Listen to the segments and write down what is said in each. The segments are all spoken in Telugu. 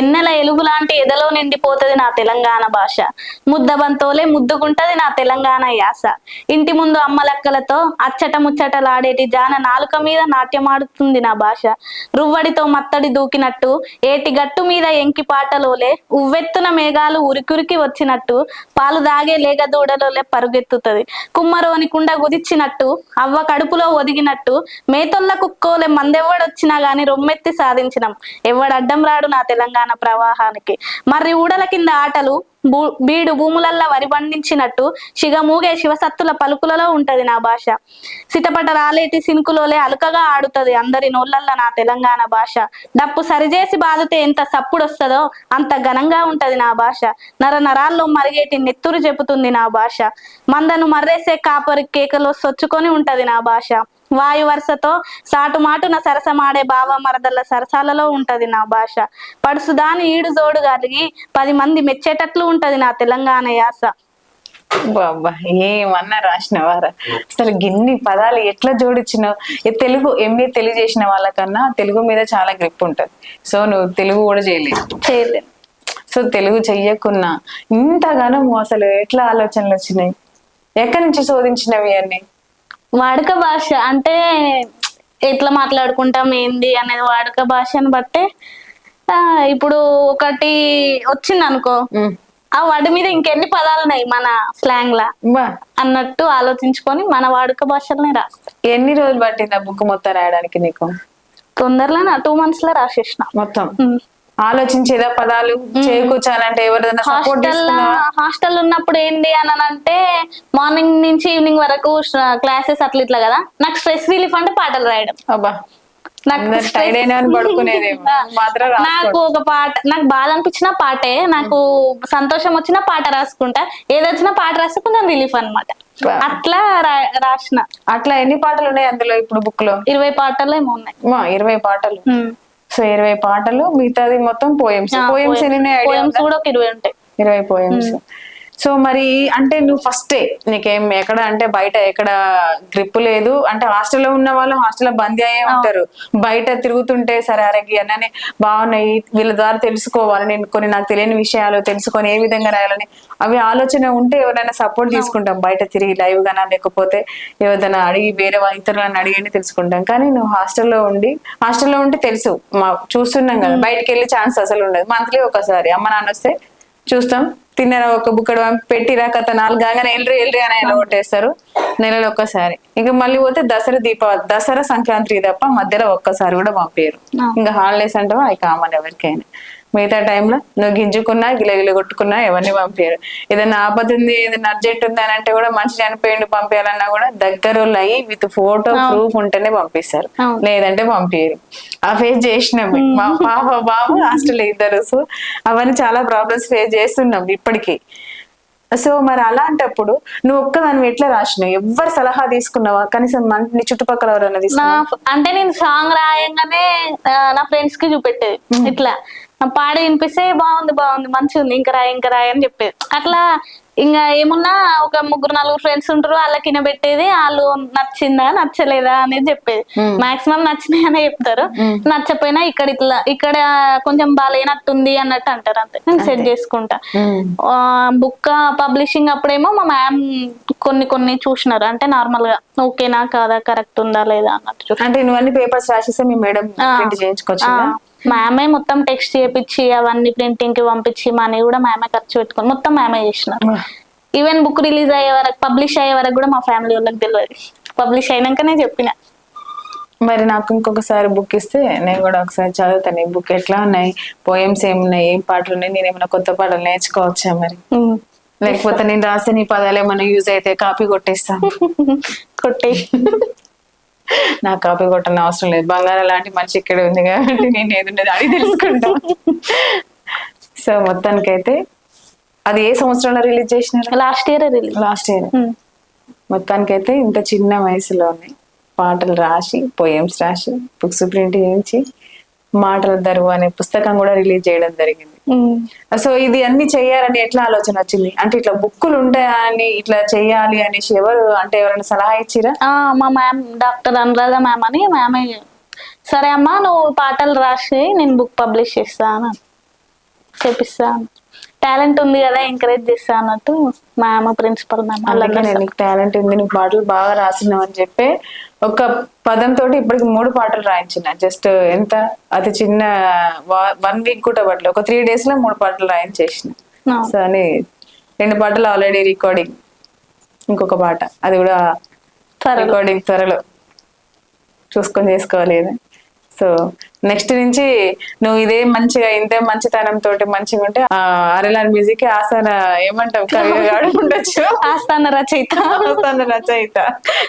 ఎన్నెల ఎలుగు లాంటి ఎదలో నిండిపోతది నా తెలంగాణ భాష. ముద్దబంతోలే ముద్దుకుంటది నా తెలంగాణ యాస. ఇంటి ముందు అమ్మలక్కలతో అచ్చట ముచ్చటలాడేటి జాన నాలుక మీద నాట్యమాడుతుంది నా భాష. రువ్వడితో మత్తడి దూకినట్టు ఏటి గట్టు మీద ఎంకి పాటలోలే ఉవ్వెత్తున మేఘాలు ఉరికురికి వచ్చినట్టు పాలు దాగే లేగ దూడలోలే పరుగెత్తుతుంది. కుమ్మరోని కుండ గుదిచ్చినట్టు అవ్వ కడుపులో ఒదిగినట్టు మేతొల్ల కుక్కోలే మందెవ్వడొచ్చినా గాని రొమ్మెత్తి సాధించినాం. ఎవడడ్డం రాడు నా తెలంగాణ ప్రవాహానికి. మరి ఊడల కింద ఆటలు బూ- బీడు భూములల్లా వరి పండించినట్టు శిగమూగే శివసత్తుల పలుకులలో ఉంటది నా భాష. సిటపట రాలేటి సినుకులోలే అలుకగా ఆడుతది అందరి నోళ్ళల్లా నా తెలంగాణ భాష. డప్పు సరిచేసి బాధితే ఎంత సప్పుడొస్తుందో అంత ఘనంగా ఉంటది నా భాష. నర నరాల్లో మరిగేటి నెత్తురు చెబుతుంది నా భాష. మందను మర్రేసే కాపరి కేకలో సొచ్చుకొని ఉంటది నా భాష. వాయు వరుసతో సాటుమాటున సరసమాడే భావ మరదల సరసాలలో ఉంటది నా భాష. పడుసుదాని ఈడు జోడు కలిగి పది మంది మెచ్చేటట్లు ఉంటది నా తెలంగాణ యాస. బాబా ఏమన్నా రాసినవారా? అసలు గిన్ని పదాలు ఎట్లా జోడించినావు తెలుగు ఎంఏ తెలుగు చేసిన వాళ్ళకన్నా తెలుగు మీద చాలా గ్రిప్ ఉంటది. సో నువ్వు తెలుగు కూడా చేయలేదు. చేయలేదు. సో తెలుగు చెయ్యకున్నా ఇంతగానో అసలు ఎట్లా ఆలోచనలు వచ్చినాయి? ఎక్కడి నుంచి శోధించినవి అన్ని? వాడుక భాష అంటే ఎట్లా మాట్లాడుకుంటాం ఏంది అనేది వాడుక భాషను బట్టే ఇప్పుడు ఒకటి వచ్చింది అనుకో. ఆ వాడి మీద ఇంకెన్ని పదాలు ఉన్నాయి మన స్లాంగ్ లా అన్నట్టు ఆలోచించుకొని మన వాడుక భాషలనే రాస్తా ఎన్ని రోజులు పట్టింది ఆ బుక్ మొత్తం రాయడానికి నీకు? తొందరలో నా టూ మంత్స్లో రాసేసిన. మొత్తం. ఆలోచించేదా పదాలు? చేకూర్చాలంటే ఎవరిదైనా సపోర్ట్ హాస్టల్ ఉన్నప్పుడు ఏంటి అని అంటే మార్నింగ్ నుంచి ఈవినింగ్ వరకు క్లాసెస్ అట్లా ఇట్లా కదా. నాకు స్ట్రెస్ రిలీఫ్ అంటే పాటలు రాయడం. అబ్బా. నాకు ఒక పాట నాకు బాధ అనిపించిన పాటే నాకు సంతోషం వచ్చిన పాట రాసుకుంటా. ఏది వచ్చినా పాట రాస్తే కొంచెం రిలీఫ్ అనమాట. అట్లా రాసిన. అట్లా ఎన్ని పాటలు ఉన్నాయి అందులో ఇప్పుడు బుక్లో ఇరవై పాటలు ఏమో ఉన్నాయి ఇరవై పాటలు. సో ఇరవై పాటలు మిగతాది మొత్తం పోయమ్స్ పోయమ్స్ ఎన్ని ఐడియా కూడా ఒక ఇరవై ఉంటాయి. ఇరవై పోయమ్స్ సో మరి అంటే నువ్వు ఫస్టే నీకేం ఎక్కడ అంటే బయట ఎక్కడ గ్రిప్ లేదు? అంటే హాస్టల్లో ఉన్న వాళ్ళు హాస్టల్లో బందీ అయ్యే ఉంటారు. బయట తిరుగుతుంటే సరే అరగి అన్ననే బాగున్నాయి వీళ్ళ ద్వారా తెలుసుకోవాలి నేను కొన్ని నాకు తెలియని విషయాలు తెలుసుకొని ఏ విధంగా రాయాలని. అవి ఆలోచన ఉంటే ఎవరైనా సపోర్ట్ తీసుకుంటాం. బయట తిరిగి లైవ్ గానా లేకపోతే ఎవరైనా అడిగి వేరే వాళ్ళ ఇతరులను అడిగి తెలుసుకుంటాం. కానీ నువ్వు హాస్టల్లో ఉండి హాస్టల్లో ఉంటే తెలుసు. మా చూస్తున్నాం కదా బయటకు వెళ్ళే ఛాన్స్ అసలు ఉండదు. మంత్లీ ఒకసారి. అమ్మ నాన్న వస్తే చూస్తాం. తిన్నర ఒక బుక్కడు పెట్టిరా కథ నాలుగు కాగానే ఎల్రి ఎల్రి అని ఎలా కొట్టేస్తారు. నెలలో ఒక్కసారి. ఇంకా మళ్ళీ పోతే దసరా దీపావళి దసరా సంక్రాంతి తప్ప మధ్యలో ఒక్కసారి కూడా పంపారు. ఇంకా హాలిడేస్ అంటే అవి కామన్ ఎవరికైనా. మిగతా టైంలో నువ్వు గింజుకున్నా గిలగిల కొట్టుకున్నా ఎవరిని పంపారు ఏదైనా ఆపద ఉంది ఏదైనా అర్జెంట్ ఉంది అని అంటే కూడా మనిషి చనిపోయిండు పంపించాలన్నా కూడా దగ్గర అయ్యి విత్ ఫోటో ప్రూఫ్ ఉంటేనే పంపిస్తారు. లేదంటే పంపించారు ఆ ఫేస్ చేసినాం మా పాప బాబు హాస్టల్ ఇద్దరు. సో అవన్నీ చాలా ప్రాబ్లమ్స్ ఫేస్ చేస్తున్నాం ఇప్పటికీ. సో మరి అలాంటప్పుడు నువ్వు ఒక్కదాన్ని ఎట్లా రాసినావు? ఎవ్వరు సలహా తీసుకున్నావా? కనీసం నీ చుట్టుపక్కల ఎవరైనా నా తీసుకున్నావా అంటే నేను సాంగ్ రాయంగానే నా ఫ్రెండ్స్కి చూపెట్టేది. ఇట్లా. పాడి వినిపిస్తే బాగుంది బాగుంది మంచిగా ఉంది ఇంకా రాయి ఇంకా రాయి అని చెప్పేది. అట్లా ఇంకా ఏమున్నా ఒక ముగ్గురు నలుగురు ఫ్రెండ్స్ ఉంటారు వాళ్ళకి వినబెట్టేది వాళ్ళు నచ్చిందా నచ్చలేదా అనేది చెప్పేది. మాక్సిమం నచ్చినాయి అనే చెప్తారు. నచ్చపోయినా ఇక్కడ ఇట్లా ఇక్కడ కొంచెం బాగాలేనట్టుంది అన్నట్టు అంటారు అంతే. నేను సెట్ చేసుకుంటా. బుక్ పబ్లిషింగ్ అప్పుడేమో మా మ్యామ్ కొన్ని కొన్ని చూసినారు. అంటే నార్మల్గా ఓకేనా కాదా కరెక్ట్ ఉందా లేదా అన్నట్టు అంటే నువ్వు అన్ని పేపర్స్ రాసేస్తే మీ మేడం ప్రింట్ మ్యామే మొత్తం టెక్స్ట్ చేపించి అవన్నీ ప్రింటింగ్కి పంపించి మనీ కూడా మ్యామే ఖర్చు పెట్టుకొని మొత్తం మ్యామే చేసినారు. ఈవెన్ బుక్ రిలీజ్ అయ్యే వరకు పబ్లిష్ అయ్యే వరకు కూడా మా ఫ్యామిలీ వాళ్ళకి తెలియదు. పబ్లిష్ అయినాకనే చెప్పిన. మరి నాకు ఇంకొకసారి బుక్ ఇస్తే నేను కూడా ఒకసారి చదువుతాను ఈ బుక్ ఎట్లా ఉన్నాయి? పోయమ్స్ ఏమున్నాయి? ఏం పాటలు ఉన్నాయి? నేను ఏమైనా కొత్త పాటలు నేర్చుకోవచ్చా మరి. లేకపోతే నేను రాసే నీ పదాలు ఏమైనా యూజ్ అయితే కాపీ కొట్టేస్తాను కొట్టే. నా కాపీ కొట్టని అవసరం లేదు. బంగారం లాంటి మనిషి ఇక్కడ ఉంది కాబట్టి నేను ఏది ఉండేది అడిగి తెలుసుకుంటా. సో మొత్తానికైతే అది ఏ సంవత్సరంలో రిలీజ్ చేసినారు? Last year release. Last year మొత్తానికైతే ఇంత చిన్న వయసులోనే పాటలు రాసి పోయమ్స్ రాసి బుక్స్ ప్రింట్ చేయించి మాటల దరువు అనే పుస్తకం కూడా రిలీజ్ చేయడం జరిగింది. సో ఇది అన్ని చెయ్యాలని ఎట్లా ఆలోచన వచ్చింది? అంటే ఇట్లా బుక్కులు ఉంటాయని ఇట్లా చెయ్యాలి అనేసి ఎవరు అంటే ఎవరైనా సలహా ఇచ్చిరా? మా మ్యామ్ డాక్టర్ అనురాధ మ్యామ్ అని మ్యామే సరే అమ్మా నువ్వు పాటలు రాసి నేను బుక్ పబ్లిష్ చేస్తాను చేపిస్తాను టాలెంట్ ఉంది కదా ఎంకరేజ్ చేస్తా అన్నట్టు మా అమ్మ ప్రిన్సిపల్ మ్యామ్ నేను నీకు టాలెంట్ ఉంది నీకు పాటలు బాగా రాసినావు అని చెప్పి ఒక పదం తోటి ఇప్పటికి మూడు పాటలు రాయించిన జస్ట్ ఎంత అతి చిన్న వన్ వీక్ కూడా పట్టలేదు ఒక త్రీ డేస్లో మూడు పాటలు రాయించేసిన. సో అని రెండు పాటలు ఆల్రెడీ రికార్డింగ్ ఇంకొక పాట. అది కూడా రికార్డింగ్ త్వరలో. చూసుకొని చేసుకోవాలి. సో నెక్స్ట్ నుంచి నువ్వు ఇదే మంచిగా ఇంతే మంచితనం తోటి మంచిగా ఉంటే ఆ అరలాన్ మ్యూజిక్ ఆసన ఏమంటావు? కవిగా ఉండొచ్చు ఆస్థాన రచయిత. ఆసన రచయిత.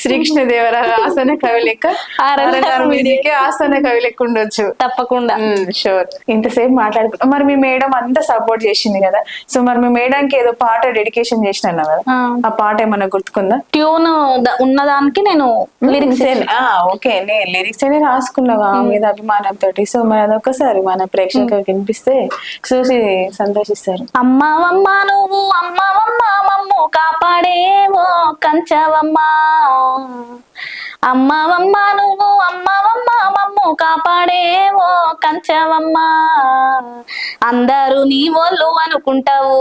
శ్రీకృష్ణ దేవర ఆసన కవి లెక్క RLR మ్యూజిక్. ఆసన కవి లెక్క ఉండొచ్చు. తప్పకుండా. షూర్ ఇంతసేపు మాట్లాడుకున్నాం మరి మీ మేడం అంతా సపోర్ట్ చేసింది కదా. సో మరి మీ మేడంకి ఏదో పాట డెడికేషన్ చేసిన కదా? ఆ, పాట ఏమన్నా గుర్తుకుందా? ట్యూన్ ఉన్నదానికి నేను లిరిక్స్ ఆ ఓకే. నే లిరిక్స్ అనే రాసుకున్నావా? మీద అభిమానంతో సో మరి అదొకసారి మన ప్రేక్షకులకు వినిపిస్తే చూసి సంతోషిస్తారు. అమ్మవమ్మ నువ్వు అమ్మవమ్మ మమ్ము కాపాడేవో కంచవమ్మ. అమ్మవమ్మ నువ్వు అమ్మవమ్మ మమ్ము కాపాడేవో కంచవమ్మ. అందరూ నీ ఒళ్ళు అనుకుంటావు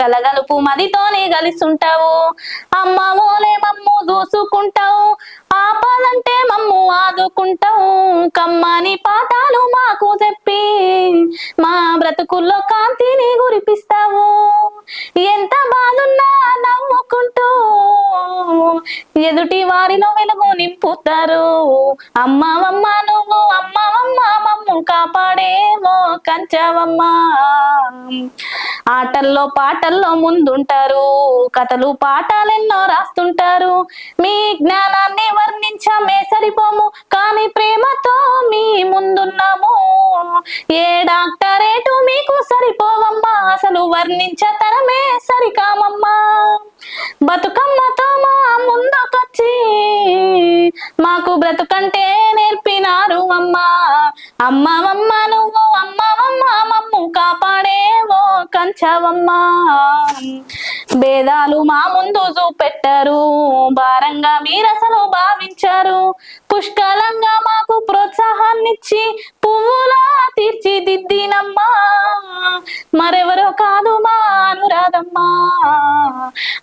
కలగలుపు మదితోనే కలిసుంటావు అమ్మ ఓలే మమ్ము దూసుకుంటావు ఆపదంటే మమ్ము ఆదుకుంటావు. కమ్మని పాఠాలు మాకు చెప్పి మా బ్రతుకుల్లో కాంతిని గురిపిస్తావు ఎంత బాధున్నా నవ్వుకుంటూ ఎదుటి వారిలో వెలుగుని తిప్పుతారు అమ్మవమ్మ నువ్వు అమ్మవమ్మ మమ్ము కాపాడేవో కంచవమ్మ. ఆటల్లో పాటల్లో ముందుంటారు. కథలు పాఠాలెన్నో రాస్తుంటారు. మీ జ్ఞానాన్ని వర్ణించమే సరిపోము. కానీ ప్రేమతో మీ ముందున్నాము. ఏ డాక్టరేటు మీకు సరిపోవమ్మా. అసలు వర్ణించతరమే సరికామమ్మా. బతుకమ్మతో మా ముందుకొచ్చి మాకు బ్రతుకంటే నేర్పినారు అమ్మా. అమ్మవమ్మ నువ్వు అమ్మ అమ్మ మమ్ము కాపాడేవో భేదాలు మా ముందు చూపెట్టారు భారంగా మీరసలు భావించారు. పుష్కలంగా మాకు ప్రోత్సాహాన్నిచ్చి పువ్వులా తీర్చిదిద్దినమ్మా. మరెవరో కాదు మా అనురాధమ్మా.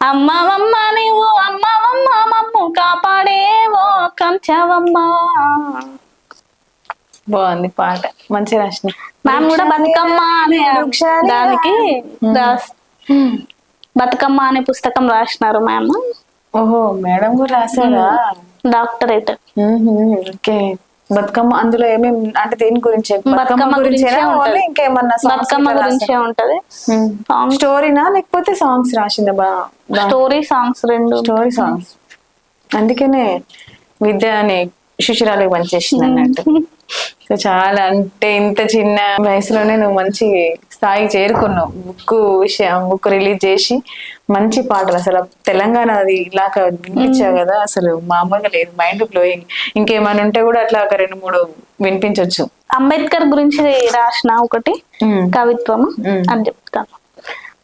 అమ్మవమ్మ నీవు అమ్మవమ్మ మమ్ము కాపాడేవో కంచవమ్మా. బాగుంది పాట. మంచి రాసిన మ్యామ్ కూడా బతుకమ్మ అనే దానికి బతుకమ్మ అనే పుస్తకం రాసినారు మ్యామ్ ఓహో మేడం కూడా రాసారా డాక్టరేట్ ఓకే. బతుకమ్మ అందులో ఏమేమి అంటే దేని గురించి? బతుకమ్మ గురించే. ఇంకేమన్నా బతుకమ్మ గురించే ఉంటది. సాంగ్ స్టోరీనా లేకపోతే సాంగ్స్ రాసిందా బా స్టోరీ సాంగ్స్ రెండు స్టోరీ సాంగ్స్ అందుకనే విద్య అనే శిశురాలకు పనిచేసింది అన్నట్టు సో చాలా అంటే ఇంత చిన్న వయసులోనే నువ్వు మంచి స్థాయికి చేరుకున్నావు. బుక్ విషయం బుక్ రిలీజ్ చేసి మంచి పాటలు అసలు తెలంగాణ అది ఇలాగ వినిపించావు కదా అసలు మామూలుగా లేదు మైండ్ బ్లోయింగ్. ఇంకేమైనా ఉంటే కూడా అట్లా ఒక రెండు మూడు వినిపించవచ్చు అంబేద్కర్ గురించి రాసిన ఒకటి కవిత్వం. అని చెప్తాను.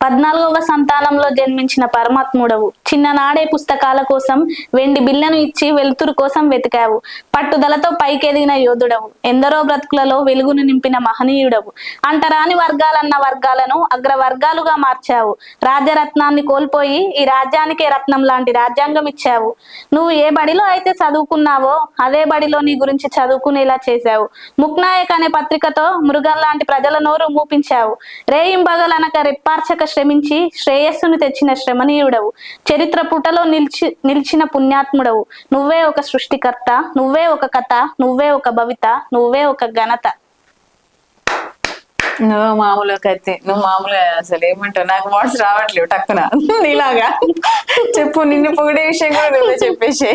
పద్నాలుగవ సంతానంలో జన్మించిన పరమాత్ముడవు. చిన్ననాడే పుస్తకాల కోసం వెండి బిల్లను ఇచ్చి వెలుతురు కోసం వెతికావు. పట్టుదలతో పైకెదిగిన యోధుడవు. ఎందరో బ్రతుకులలో వెలుగును నింపిన మహనీయుడవు. అంటరాని వర్గాలన్న వర్గాలను అగ్ర వర్గాలుగా మార్చావు. రాజ్యరత్నాన్ని కోల్పోయి ఈ రాజ్యానికే రత్నం లాంటి రాజ్యాంగం ఇచ్చావు. నువ్వు ఏ బడిలో అయితే చదువుకున్నావో అదే బడిలో నీ గురించి చదువుకునేలా చేశావు. ముక్నాయక్ అనే పత్రికతో మృగం లాంటి ప్రజల నోరు మూపించావు. రేయింబగలనక రెప్పార్చక శ్రమించి శ్రేయస్సును తెచ్చిన శ్రమణీయుడవు. చరిత్ర పుటలో నిలిచి నిలిచిన పుణ్యాత్ముడవు. నువ్వే ఒక సృష్టికర్త నువ్వే ఒక కథ నువ్వే ఒక భవిత నువ్వే ఒక ఘనత. నువ్వు మామూలుగా కత్తి నువ్వు మామూలుగా అసలు ఏమంటావు? నాకు వాట్స్ రావట్లేవు టక్కున. నీలాగా. చెప్పు నిన్ను పొగిడే విషయం కూడా నువ్వే చెప్పేసి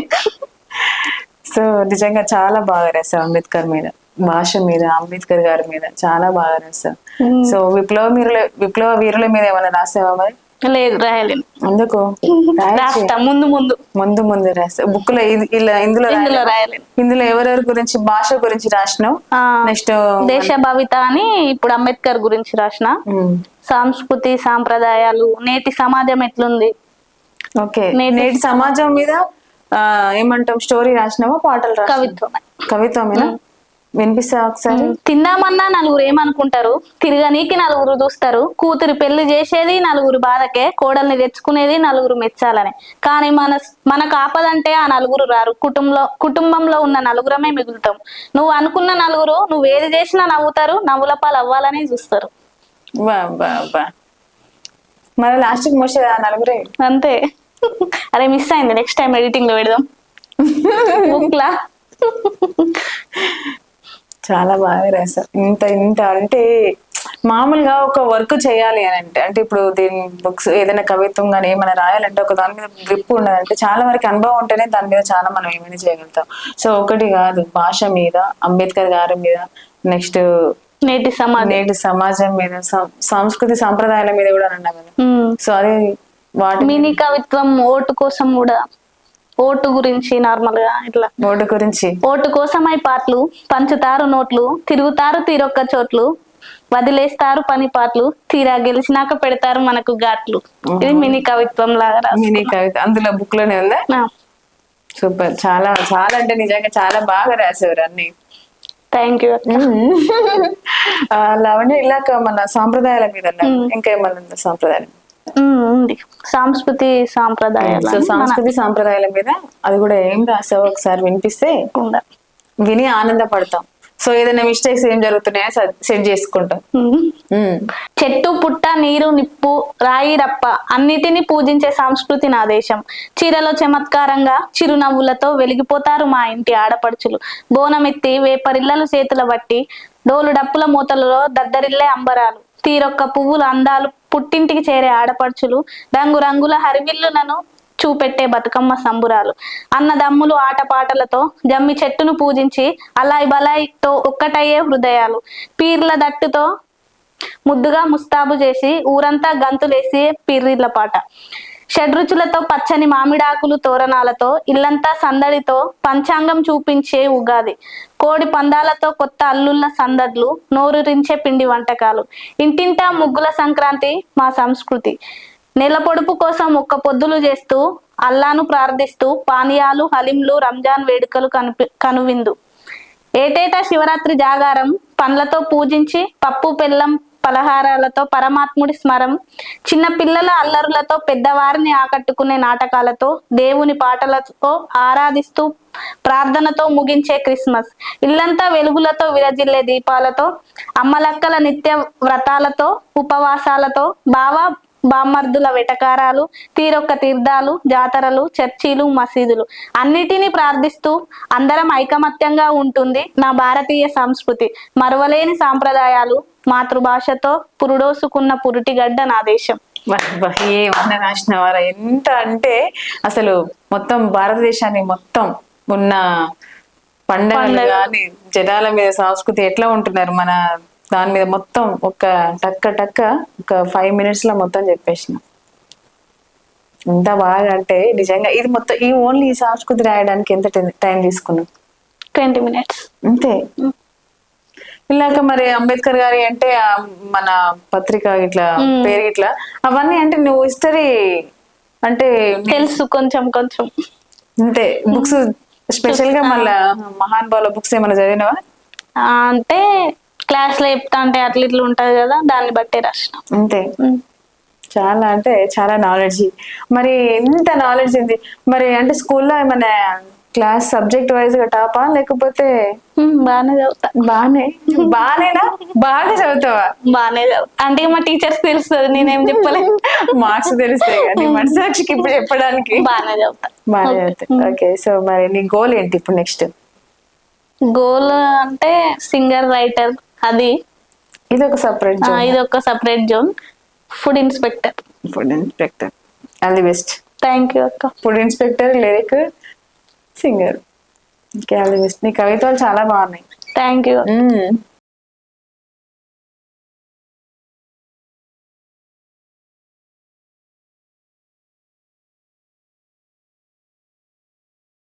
సో నిజంగా చాలా బాగా రాసావు అంబేద్కర్ మీద. భాష మీద అంబేద్కర్ గారి మీద చాలా బాగా రాసావు సో విప్లవ వీరుల విప్లవ వీరుల మీద ఏమైనా రాసావా మరి? లేదు రాయలేను రాయొచ్చు. రాస్తా ముందు ముందు. ముందు ముందు రాసావు బుక్లో ఇలా ఇందులో ఇందులో? రాయలేను ఇందులో ఎవరెవరి గురించి భాష గురించి రాసినావు? నెక్స్ట్ దేశ భవిత అని ఇప్పుడు అంబేద్కర్ గురించి రాసిన. సంస్కృతి సాంప్రదాయాలు నేటి సమాజం ఎట్లుంది? ఓకే. నేటి సమాజం మీద ఏమంటాం స్టోరీ రాసినావా పాటలు కవిత్వం మీద వినిపిస్తా ఒకసారి? తిందామన్నా నలుగురు ఏమనుకుంటారు? తిరగనీకి నలుగురు చూస్తారు. కూతురు పెళ్ళి చేసేది నలుగురు బాధకే కోడల్ని తెచ్చుకునేది నలుగురు మెచ్చాలని. కానీ మన మనకు ఆపదంటే ఆ నలుగురు రారు. కుటుంబంలో కుటుంబంలో ఉన్న నలుగురమే మిగులుతాం. నువ్వు అనుకున్న నలుగురు నువ్వు ఏది చేసినా నవ్వుతారు నవ్వుల పాలు అవ్వాలని చూస్తారు. మరి లాస్ట్ మోసే ఆ నలుగురే? అంతే. అరే మిస్ అయింది. నెక్స్ట్ టైం ఎడిటింగ్లో పెడదాం. బుక్లా? చాలా బాగా రాశారు. ఇంత ఇంత అంటే మామూలుగా ఒక వర్క్ చేయాలి అని అంటే అంటే ఇప్పుడు దీని బుక్స్ ఏదైనా కవిత్వం కానీ ఏమైనా రాయాలంటే ఒక దాని మీద గ్రిప్ ఉన్నదంటే చాలా వరకు అనుభవం ఉంటేనే దాని మీద చాలా మనం ఏమైనా చేయగలుగుతాం. సో ఒకటి కాదు భాష మీద అంబేద్కర్ గారి మీద నెక్స్ట్ నేటి సమాజం. నేటి సమాజం మీద సంస్కృతి సంప్రదాయాల మీద కూడా అన్నా కదా. సో అది వాటి మినీ కవిత్వం ఓటు కోసం కూడా ఓటు గురించి నార్మల్గా ఇట్లా. ఓటు గురించి? ఓటు కోసమై పాటలు పంచుతారు నోట్లు తిరుగుతారు తీరొక్క చోట్లు వదిలేస్తారు పని పాటలు తీరా గెలిచినాక పెడతారు మనకు ఘాట్లు. ఇది మినీ కవిత్వం లాగా మినీ కవిత అందులో బుక్లోనే ఉందా సూపర్. చాలా చాలా అంటే నిజంగా చాలా బాగా రాసేవారు అన్ని. థ్యాంక్ యూ లావణ్య ఇలాక మన సాంప్రదాయాల మీద. ఇంకా ఏమన్నా ఉందా. సంస్కృతి సాంప్రదాయాలు సో సంస్కృతి సాంప్రదాయాల మీద అది కూడా ఏం రాసావో? ఒకసారి వినిపిస్తే విని ఆనందపడతాం. సో ఏదైనా మిస్టేక్స్ ఏం జరుగుతున్నాయో సెట్ చేసుకుంటాం. చెట్టు పుట్ట నీరు నిప్పు రాయి రప్ప అన్నిటినీ పూజించే సంస్కృతి నా దేశం. చీరలో చమత్కారంగా చిరునవ్వులతో వెలిగిపోతారు మా ఇంటి ఆడపడుచులు. బోనమెత్తి వేపరిల్లలు చేతుల బట్టి డోలు డప్పుల మూతలలో దద్దరిల్లే అంబరాలు. తీరొక్క పువ్వుల అందాలు పుట్టింటికి చేరే ఆడపడుచులు రంగు రంగుల హరివిల్లులను చూపెట్టే బతుకమ్మ సంబురాలు. అన్నదమ్ములు ఆటపాటలతో జమ్మి చెట్టును పూజించి అలాయ్ బలాయితో ఒక్కటయ్యే హృదయాలు. పీర్ల దట్టుతో ముద్దుగా ముస్తాబు చేసి ఊరంతా గంతులేసి పిర్రిళ్ళ పాట. షడ్రుచులతో పచ్చని మామిడాకులు తోరణాలతో ఇల్లంతా సందడితో పంచాంగం చూపించే ఉగాది. కోడి పందాలతో కొత్త అల్లుళ్ళ సందడ్లు నోరూరించే పిండి వంటకాలు. ఇంటింటా ముగ్గుల సంక్రాంతి మా సంస్కృతి. నెల పొడుపు కోసం ఒక్క పొద్దులు చేస్తూ అల్లాను ప్రార్థిస్తూ పానీయాలు హలింలు రంజాన్ వేడుకలు కనుపి కనువిందు. ఏటేటా శివరాత్రి జాగారం పండ్లతో పూజించి పప్పు బెల్లం పలహారాలతో పరమాత్ముడి స్మరం చిన్న పిల్లల అల్లరులతో పెద్దవారిని ఆకట్టుకునే నాటకాలతో దేవుని పాటలతో ఆరాధిస్తూ ప్రార్థనతో ముగించే క్రిస్మస్ ఇల్లంతా వెలుగులతో విరజిల్లే దీపాలతో అమ్మలక్కల నిత్య వ్రతాలతో ఉపవాసాలతో బావ బామ్మర్దుల వెటకారాలు తీరొక్క తీర్థాలు జాతరలు చర్చీలు మసీదులు అన్నిటినీ ప్రార్థిస్తూ అందరం ఐకమత్యంగా ఉంటుంది నా భారతీయ సంస్కృతి. మరువలేని సాంప్రదాయాలు మాతృభాషతో పురుడోసుకున్న పురుటిగడ్డ నా దేశం. అబ్బా, ఏమన్నా రాసిన వారా ఎంత అంటే అసలు మొత్తం భారతదేశాన్ని మొత్తం ఉన్న పండగలు కానీ జనాల మీద సంస్కృతి ఎట్లా ఉంటున్నారు? మన దాని మీద మొత్తం ఒక టక్క టక్క ఒక ఫైవ్ మినిట్స్లో మొత్తం చెప్పేసిన. ఎంత బాగా అంటే నిజంగా ఇది మొత్తం ఈ ఓన్లీ ఈ సంస్కృతి రాయడానికి ఎంత టైం తీసుకున్నాం? ట్వంటీ మినిట్స్ అంతే. ఇలాక మరి అంబేద్కర్ గారి అంటే మన పత్రిక ఇట్లా పేరు ఇట్లా అవన్నీ అంటే నువ్వు హిస్టరీ అంటే తెలుసు కొంచెం కొంచెం. అంతే బుక్స్ స్పెషల్గా మళ్ళా మహాన్ బాల బుక్స్ ఏమైనా చదివినావా? అంటే క్లాస్లో చెప్తా అంటే అట్లా ఇట్లా ఉంటది కదా దాన్ని బట్టే రాసిన. అంతే. చాలా అంటే చాలా నాలెడ్జ్ మరి ఎంత నాలెడ్జ్ ఉంది? మరి అంటే స్కూల్లో ఏమైనా క్లాస్ సబ్జెక్ట్ వైజ్గా టాపా? లేకపోతే బాగానే చదువుతా. బానే? బానేనా? బాగా చదువుతావా? బాగానే చదువుతా అంటే మా టీచర్స్ తెలుస్తుంది నేనేం చెప్పలేదు మార్క్స్ తెలుస్తాయి కానీ మనసాక్షికి ఇప్పుడు చెప్పడానికి. బాగానే చదువుతా. బాగా చదువుతాయి ఓకే సో మరి నీ గోల్ ఏంటి ఇప్పుడు నెక్స్ట్? గోల్ అంటే సింగర్ రైటర్ అది. ఇది ఒక సపరేట్ ఇది ఒక separate zone. Food inspector. Food inspector. All the best. Thank you అక్క. Food inspector lyric singer. Okay all the best నీ కవితలు చాలా బాగున్నాయి. Thank you.